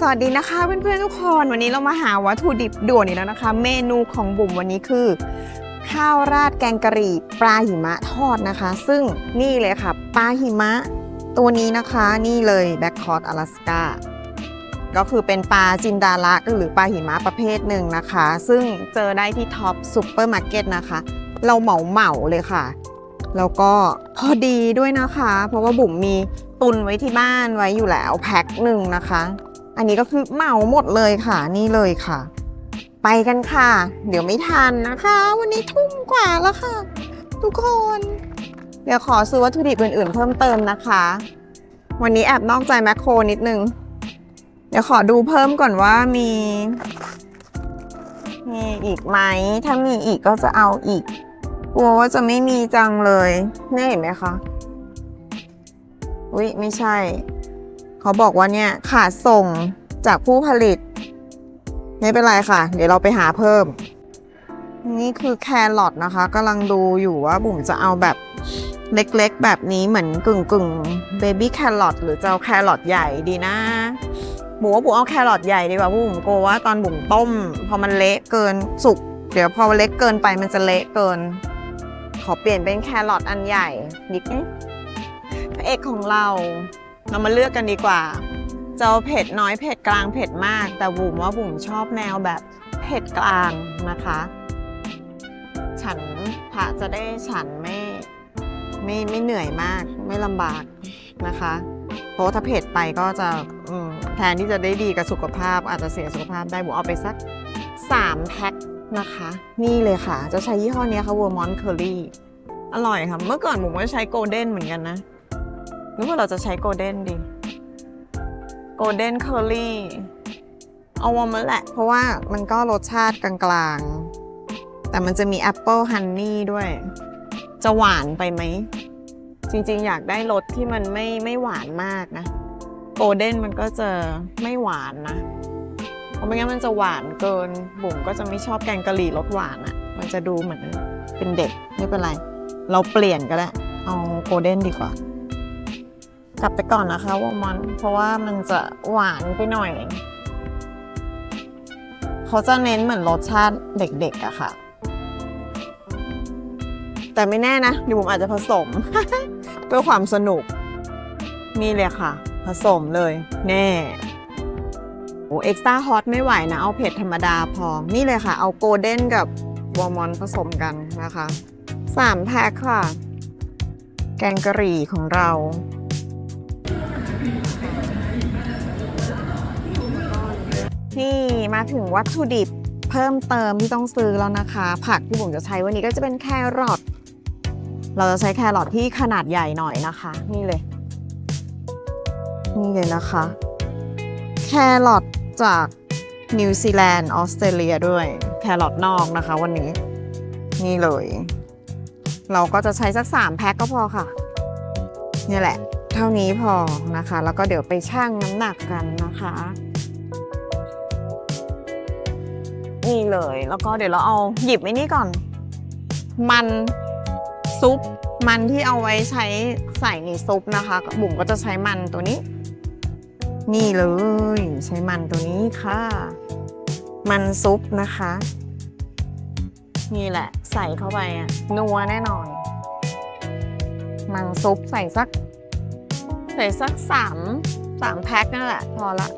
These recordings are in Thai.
สวัสดีนะคะเพื่อนๆทุกคนวันนี้เรามาหาวัตถุดิบด่วนอีกแล้วนะคะ เมนูของบุ๋มวันนี้คือ ข้าวราดแกงกะหรี่ปลาหิมะทอดนะคะ ซึ่งนี่เลยค่ะปลาหิมะ ตัวนี้นะคะนี่เลยแบ็คคอร์ดอลาสกาก็คือเป็นปลาจินดาละหรือปลาหิมะประเภทหนึ่งนะคะ ซึ่งเจอได้ที่ท็อปซูเปอร์มาร์เก็ตนะคะ เราเหมาเหมาเลยค่ะ แล้วก็พอดีด้วยนะคะ เพราะว่าบุ๋มมีตุนไว้ที่บ้านไว้อยู่แล้วแพ็คหนึ่งนะคะ อันนี้ก็คือเหมาหมดเลยค่ะนี่เลยค่ะ ไปกันค่ะ เดี๋ยวไม่ทันนะคะ วันนี้ทุ่มกว่าแล้วค่ะ ทุกคน เดี๋ยวขอซื้อวัตถุดิบอื่นๆ เพิ่มเติมนะคะ วันนี้แอบนอกใจแมคโครนิดนึง เดี๋ยวขอดูเพิ่มก่อนว่ามีมีอีกไหม ถ้ามีอีกก็จะเอาอีก กลัวว่าจะไม่มีจังเลยนี่เห็นไหมคะ อุ๊ย ไม่ใช่ เขาบอกว่าเนี่ยขาดส่งจากผู้ผลิต ไม่เป็นไรค่ะ เดี๋ยวเราไปหาเพิ่ม นี่คือแครอทนะคะกำลังดูอยู่ว่าบุ๋มจะเอาแบบเล็กๆ แบบนี้เหมือนกึ่งกึ่งเบบี้แครอทหรือจะเอาแครอทใหญ่ดีนะบุ๋มว่าบุ๋มเอาแครอทใหญ่ดีกว่าบุ๋มกลัวว่าตอนบุ๋มต้ม พอมันเละเกินสุก เดี๋ยวพอเล็กเกินไปมันจะเละเกิน ขอเปลี่ยนเป็นแครอทอันใหญ่นิดพระเอกของเรา เรามาเลือกกันดีกว่าจะเผ็ดน้อยเผ็ดกลางเผ็ดมาก แต่บุ๋มว่าบุ๋มชอบแนวแบบเผ็ดกลางนะคะ ฉันพระจะได้ฉันไม่ไม่ไม่เหนื่อยมากไม่ลำบากนะคะ เพราะถ้าเผ็ดไปก็จะแทนที่จะได้ดีกับสุขภาพ อาจจะเสียสุขภาพได้บุ๋มเอาไปสัก 3 แพ็คนะคะ นี่เลยค่ะ จะใช้ยี่ห้อนี้ค่ะ Vermont Curry อร่อยค่ะ เมื่อก่อนบุ๋มก็ใช้โกลเด้นเหมือนกันนะ หรือว่าเราจะใช้โกลเด้นดีโกลเด้นเคอรี่เอาวอมันแหละ เพราะว่ามันก็รสชาติกลางๆ แต่มันจะมีแอปเปิลฮันนี่ด้วย จะหวานไปไหม จริงๆ อยากได้รสที่มันไม่ไม่หวานมากนะโกลเด้นมันก็จะไม่หวานนะ เพราะไม่งั้นมันจะหวานเกิน บุ๋มก็จะไม่ชอบแกงกะหรี่รสหวานอะ่ะ มันจะดูเหมือนเป็นเด็กไม่เป็นไร เราเปลี่ยนก็ได้ เอาโกลเด้นดีกว่า กลับไปก่อนนะคะวอมอนเพราะว่ามันจะหวานไปหน่อย เขาจะเน้นเหมือนรสชาติเด็กๆอะค่ะ แต่ไม่แน่นะเดี๋ยวผมอาจจะผสม เพื่อความสนุก นี่เลยค่ะ ผสมเลย แน่โอ้เอ็กซ์ตร้าฮอตไม่ไหวนะ เอาเผ็ดธรรมดาพอ นี่เลยค่ะ เอาโกลเด้นกับวอร์มอนผสมกันนะคะสามแพ็คค่ะ แกงกะหรี่ของเรา นี่มาถึงวัตถุดิบเพิ่มเติมที่ต้องซื้อแล้วนะคะ ผักที่ผมจะใช้วันนี้ก็จะเป็นแครอทเราจะใช้แครอทที่ขนาดใหญ่หน่อยนะคะ นี่เลย นี่เลยนะคะ แครอทจากนิวซีแลนด์ออสเตรเลียด้วย แครอทนอกนะคะวันนี้ นี่เลย เราก็จะใช้สัก 3 แพ็คก็พอค่ะ นี่แหละ เท่านี้พอนะคะ แล้วก็เดี๋ยวไปชั่งน้ำหนักกันนะคะ นี่เลย แล้วก็เดี๋ยวเราเอาหยิบไอ้นี่ก่อน มันซุปมันที่เอาไว้ใช้ใส่ในซุปนะคะบุ๋มก็จะใช้มันตัวนี้ นี่เลย ใช้มันตัวนี้ค่ะ มันซุปนะคะ นี่แหละ ใส่เข้าไปอะนัวแน่นอน มันซุปใส่สัก ใส่สักสามสามแพ็คนั่นแหละ พอละ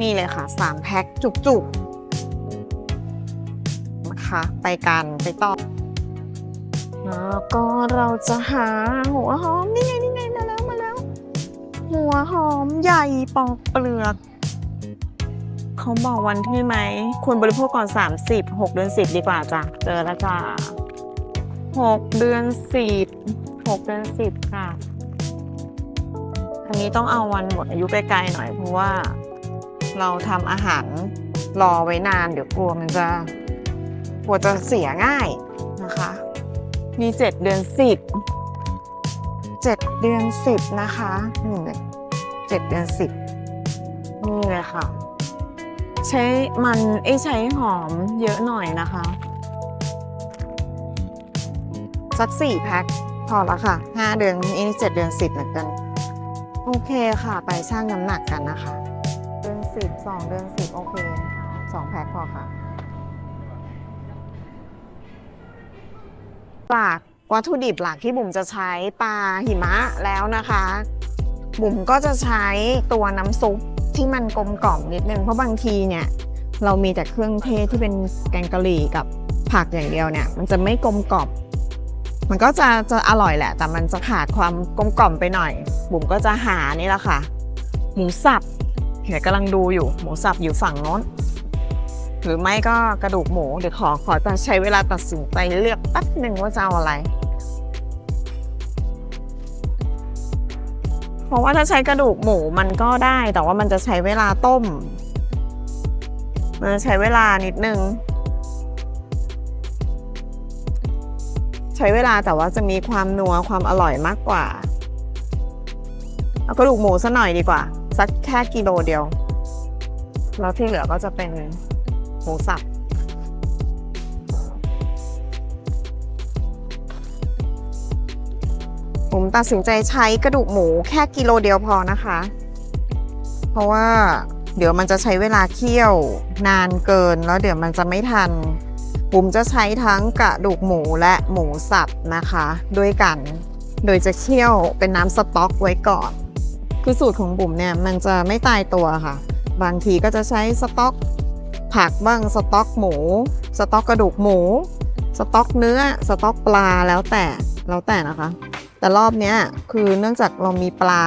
นี่เลยค่ะสามแพ็คจุกๆ นะคะ ไปกันไปต่อแล้วก็เราจะหาหัวหอมนี่ไงนี่ไงมาแล้วมาแล้ว หัวหอมใหญ่ปอกเปลือกเขาบอกวันที่ไหมควรบริโภคก่อน 30 6 เดือน 10 ดีกว่าจ้ะเจอแล้วจ้ะ6เดือน 10 6 เดือน 10 ค่ะอันนี้ต้องเอาวันหมดอายุไปไกลหน่อยเพราะว่าเราทำอาหารรอไว้นานเดี๋ยวกลัวมันจะ กลัวจะเสียง่ายนะคะ มี 7 เดือน 10 7 เดือน 10 นะคะนี่เลย7เดือน 10 นี่เลยค่ะ ใช้มันไอ้ใช้หอมเยอะหน่อยนะคะ สัก 4 แพ็คพอละค่ะ 5 เดือนนี่7เดือน 10 เหมือนกัน โอเคค่ะ ไปชั่งน้ำหนักกันนะคะ เดือนสิบสองเดือนสิบโอเคสองแพ็คพอค่ะ ลักวัตถุดิบหลักที่บุ๋มจะใช้ปลาหิมะแล้วนะคะ บุ๋มก็จะใช้ตัวน้ำซุปที่มันกลมกล่อมนิดนึงเพราะบางทีเนี่ยเรามีแต่เครื่องเทศที่เป็นแกงกะหรี่กับผักอย่างเดียวเนี่ย มันจะไม่กลมกล่อมมันก็จะจะอร่อยแหละ แต่มันจะขาดความกลมกล่อมไปหน่อย บุ๋มก็จะหานี่แหละค่ะ หมูสับเดี๋ยวกำลังดูอยู่ หมูสับอยู่ฝั่งโน้น หรือไม่ก็กระดูกหมูเดี๋ยวขอขอใช้เวลาตัดสินใจเลือกแป๊บหนึ่งว่าจะเอาอะไร เพราะว่าถ้าใช้กระดูกหมูมันก็ได้ แต่ว่ามันจะใช้เวลาต้ม มันจะใช้เวลานิดนึง ใช้เวลาแต่ว่าจะมีความนัวความอร่อยมากกว่า เอากระดูกหมูซะหน่อยดีกว่า สักแค่กิโลเดียวแล้วที่เหลือก็จะเป็น หมูสับผมตัดสินใจใช้กระดูกหมูแค่กิโลเดียวพอนะคะ เพราะว่าเดี๋ยวมันจะใช้เวลาเคี่ยวนานเกินแล้วเดี๋ยวมันจะไม่ทันบุ๋มจะใช้ทั้งกระดูกหมูและหมูสับนะคะ ด้วยกัน โดยจะเคี่ยวเป็นน้ำสต๊อกไว้ก่อน คือสูตรของบุ๋มเนี่ยมันจะไม่ตายตัวค่ะ บางทีก็จะใช้สต๊อก ผักบ้างสต๊อกหมู สต๊อกกระดูกหมู สต๊อกเนื้อสต๊อกปลาแล้วแต่แล้วแต่นะคะ แต่รอบนี้คือเนื่องจากเรามีปลา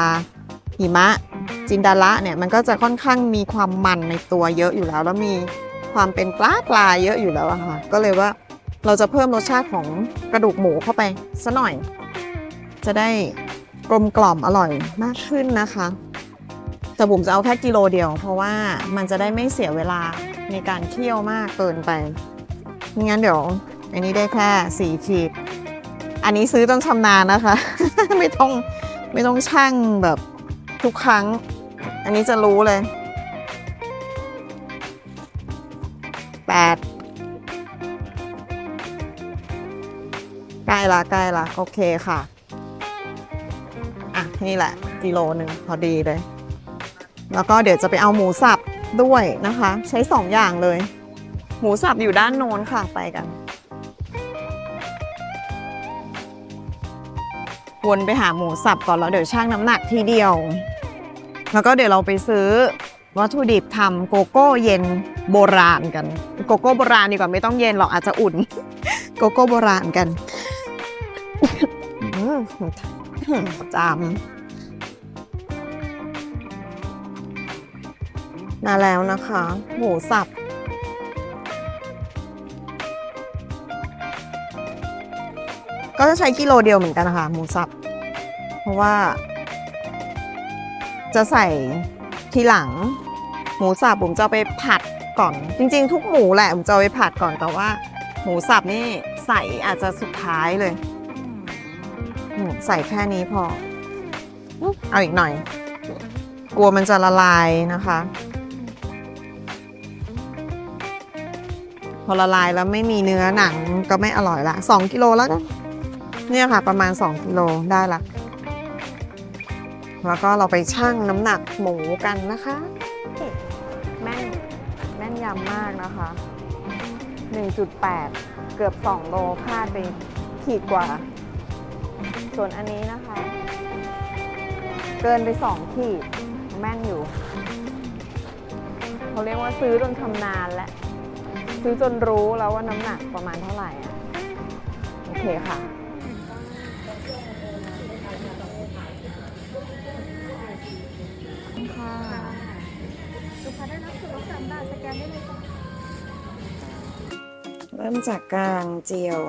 หิมะจินดาระเนี่ยมันก็จะค่อนข้างมีความมันในตัวเยอะอยู่แล้ว แล้วมีความเป็นปลาปลาเยอะอยู่แล้วอะค่ะ ก็เลยว่าเราจะเพิ่มรสชาติของกระดูกหมูเข้าไปซะหน่อย จะได้กลมกล่อมอร่อยมากขึ้นนะคะแต่บุ๋มจะเอาแค่กิโลเดียว เพราะว่ามันจะได้ไม่เสียเวลา ในการเคี่ยวมากเกินไปไม่งั้นเดี๋ยว อันนี้ได้แค่สี่ขีด อันนี้ซื้อจนชำนาญนะคะ ไม่ต้องไม่ต้องชั่งแบบทุกครั้ง อันนี้จะรู้เลยแปดใกล้ละใกล้ละโอเคค่ะ อะ นี่แหละ กิโลหนึ่งพอดีเลย แล้วก็เดี๋ยวจะไปเอาหมูสับ ด้วยนะคะ ใช้สองอย่างเลย หมูสับอยู่ด้านโน้นค่ะไปกัน วนไปหาหมูสับก่อนแล้วเดี๋ยวชั่งน้ำหนักทีเดียว แล้วก็เดี๋ยวเราไปซื้อวัตถุดิบทำโกโก้เย็นโบราณกัน โกโก้โบราณดีกว่าไม่ต้องเย็นหรอกอาจจะอุ่น โกโก้โบราณกันอื้อจา มาแล้วนะคะ หมูสับ ก็จะใช้กิโลเดียวเหมือนกันนะคะ หมูสับ เพราะว่า จะใส่ทีหลัง หมูสับผมจะไปผัดก่อน จริง ๆ ทุกหมูแหละผมจะไปผัดก่อนแต่ว่า หมูสับนี่ใส่อาจจะสุดท้ายเลยใส่แค่นี้พอ เอาอีกหน่อย กลัวมันจะละลายนะคะ พอละลายแล้วไม่มีเนื้อหนังก็ไม่อร่อยละสองกิโลแล้วกันเนี่ยค่ะประมาณ 2กิโลได้ละแล้วก็เราไปชั่งน้ำหนักหมูกันนะคะแม่นแม่นยำมากนะคะ 1.8 เกือบ 2 โลพลาดไปขีดกว่า ส่วนอันนี้นะคะ เกินไป 2 ขีด แม่นอยู่ เขาเรียกว่าซื้อจนชำนาญและ ซื้อจนรู้แล้วว่าน้ำหนักประมาณเท่าไหร่อะโอเคค่ะ ค่ะลูกค้าได้รับส่วนลดสามบาทสแกนได้เลยจ้ะเริ่มจากการเจียว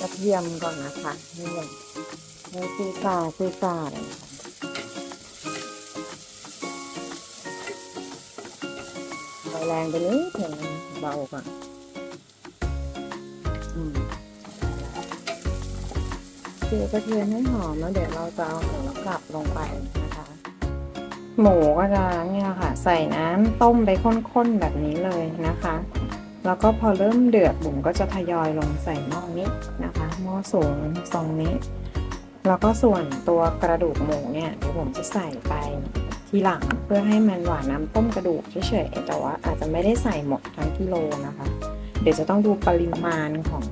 กระเทียมก่อนนะคะนี่เลยในซีซ่าซีซ่าเลย แรงไปนิดหนึ่งเบาก่อนอืมเจียวกระเทียมให้หอมแล้วเดี๋ยวเราจะเอาหมูกลับลงไปนะคะ หมูก็จะเนี่ยค่ะ ใส่น้ำต้มไปข้นๆแบบนี้เลยนะคะ แล้วก็พอเริ่มเดือดบุ๋มก็จะทยอยลงใส่หม้อนี้นะคะหม้อสูงทรงนี้ แล้วก็ส่วนตัวกระดูกหมูเนี่ยเดี๋ยวผมจะใส่ไป ทีหลังเพื่อให้มันหวานน้ำต้มกระดูกเฉยๆแต่ว่าอาจจะไม่ได้ใส่หมดทั้งกิโลนะคะ เดี๋ยวจะต้องดูปริมาณของ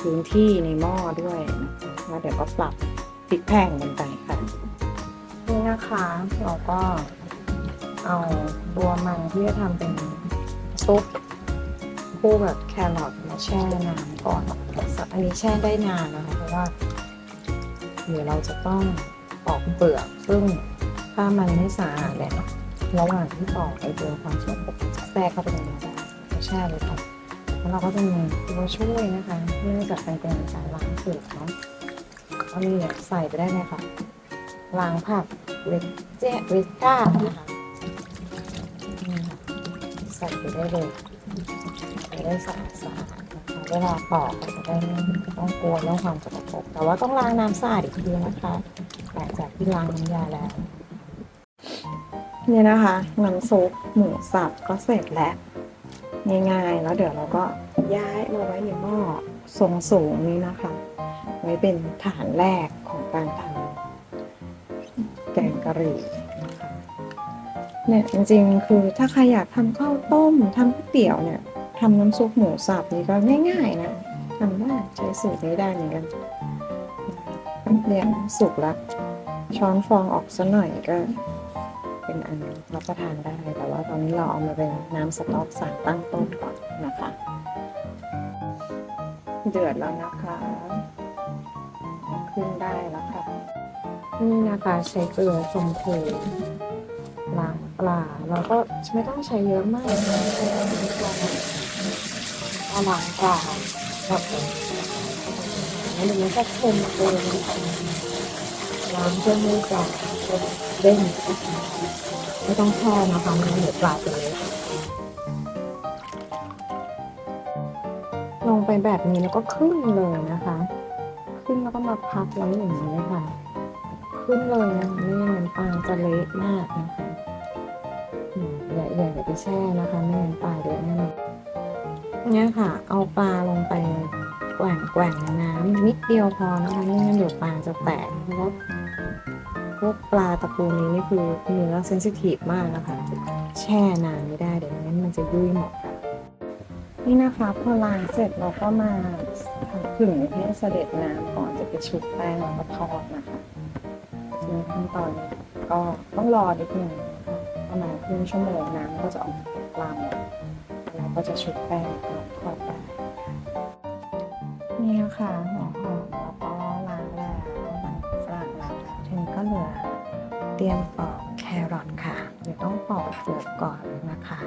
พื้นที่ในหม้อด้วยนะคะแล้วเดี๋ยวก็ปรับพริกแพงกันไปค่ะนี่นะคะเราก็เอาตัวมันที่จะทำเป็นซุปคู่กับแครอทมาแช่น้ำก่อนอันนี้แช่ได้นานนะคะเพราะว่า เดี๋ยวเราจะต้องปอกเปลือกซึ่ง ถ้ามันไม่สะอาดเนี่ยระหว่างที่ปอกไอตัวความสกปรกแทรกเข้าไปในนี้ได้ก็แช่เลยค่ะแล้วเราก็จะมีตัวช่วยนะคะเนื่องจากเป็นการล้างเปลือกเนาะก็นี่เนี่ยใส่ไปได้เลยค่ะล้างผักเวจเจเวจก้านะคะใส่ไปได้เลยจะได้สะอาดสะอาดนะคะเวลาปอกก็จะได้ไม่ต้องกลัวเรื่องความสกปรกแต่ว่าต้องล้างน้ำสะอาดอีกทีนะคะหลังจากที่ล้างน้ำยาแล้ว เนี่ยนะคะน้ำซุปหมูสับก็เสร็จแล้ว ง่ายๆ แล้วเดี๋ยวเราก็ย้ายมาไว้ในหม้อทรงสูงนี้นะคะ ไว้เป็นฐานแรกของการทำแกงกะหรี่นะคะเนี่ยจริงๆ คือถ้าใครอยากทำข้าวต้มทำก๋วยเตี๋ยวเนี่ยทำน้ำซุปหมูสับนี่ก็ง่ายๆนะทำได้ใช้สูตรนี้ได้เหมือนกันเรียนสุกแล้วช้อนฟองออกซะหน่อยก็ เป็นอันรับประทานได้ แต่ว่าตอนนี้เราเอามาเป็นน้ำสต๊อกสารตั้งต้นก่อนนะคะ เดือดแล้วนะคะขึ้นได้แล้วค่ะ นี่นะคะใช้เกลือชมพูล้างปลาแล้วก็ไม่ต้องใช้เยอะมากใช้นิดเดียวนะเอาล้างปลาแบบแล้วเดี๋ยวมันจะเค็มเกินล้างเพื่อไม่ให้ปลาเด้ง ไม่ต้องแช่นะคะมันเดี๋ยวปลาจะเละลงไปแบบนี้แล้วก็ขึ้นเลยนะคะ ขึ้นแล้วก็มาพักไว้อย่างนี้ค่ะ ขึ้นเลยนะคะไม่งั้นปลาจะเละมากนะคะอย่าอย่าอย่าไปแช่นะคะ ไม่งั้นปลาเละแน่นอนเนี่ยค่ะ เอาปลาลงไปแกว่งแกว่งในน้ำนิดเดียวพอนะคะไม่งั้นเดี๋ยวปลาจะแตกเพราะ ว่าพวกปลาตระกูลนี้นี่คือเนื้อเซนซิทีฟมากนะคะ แช่นานไม่ได้เดี๋ยวนั้นมันจะยุ่ยหมดนี่นะคะพอล้างเสร็จเราก็มาทำผึ่งให้เสด็จน้ำก่อนจะไปชุบแป้งแล้วก็ทอดนะคะทีนี้ขั้นตอนนี้ก็ต้องรอนิดนึงประมาณครึ่งชั่วโมงน้ำก็จะออกปลาหมดแล้วก็จะชุบแป้งแล้วทอดได้นี่นะคะหัวหอมแล้วก็ เหลือ เตรียมปอกแครอทค่ะ เดี๋ยวต้องปอกเปลือกก่อนนะคะ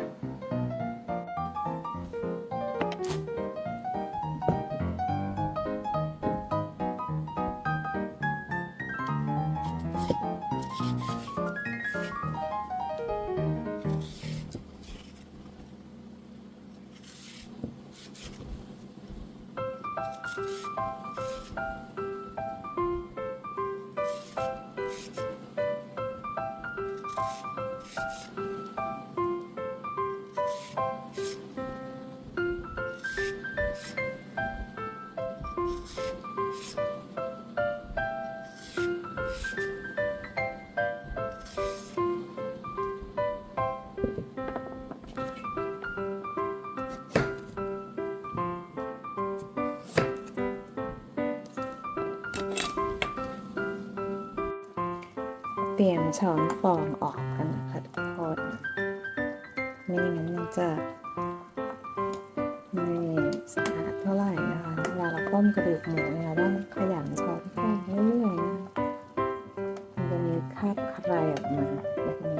เตรียมช้อนฟองออกกันนะคะทุกคนไม่งั้นมันจะไม่สะอาดเท่าไหร่นะคะเวลาเราต้มกระดูกหมูเนี่ยเราต้องขยันช้อนฟองเรื่อยๆนะมันจะมีคราบใครออกมาแบบนี้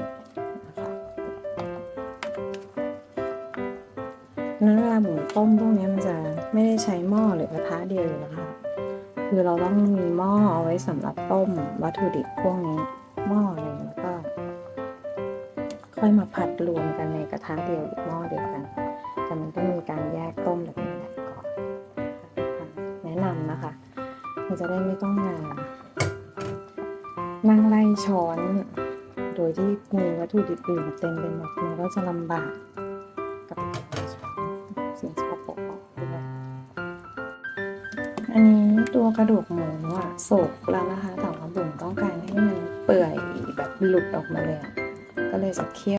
นะคะนั้นเวลาหมูต้มพวกนี้มันจะไม่ได้ใช้หม้อหรือกระทะเดียวอยู่แล้วค่ะคือเราต้องมีหม้อเอาไว้สำหรับต้มวัตถุดิบพวกนี้ กันในกระทะเดียวอีกหม้อเดียวกัน แต่มันต้องมีการแยกต้มแบบนี้แก่อน แนะนำนะคะ มันจะได้ไม่ต้องมานนั่งไล่ช้อน โดยที่มีวัตถุดิบอื่นเต็มไปหมดมันก็จะลำบากกับสิ่งสกปรกด้วยอันนี้ตัวกระดูกหมูอะสุกแล้วนะคะแต่ว่าบุ๋มต้องการให้มันเปื่อยแบบหลุดออกมาเลย ก็เลยจะเคี่ยว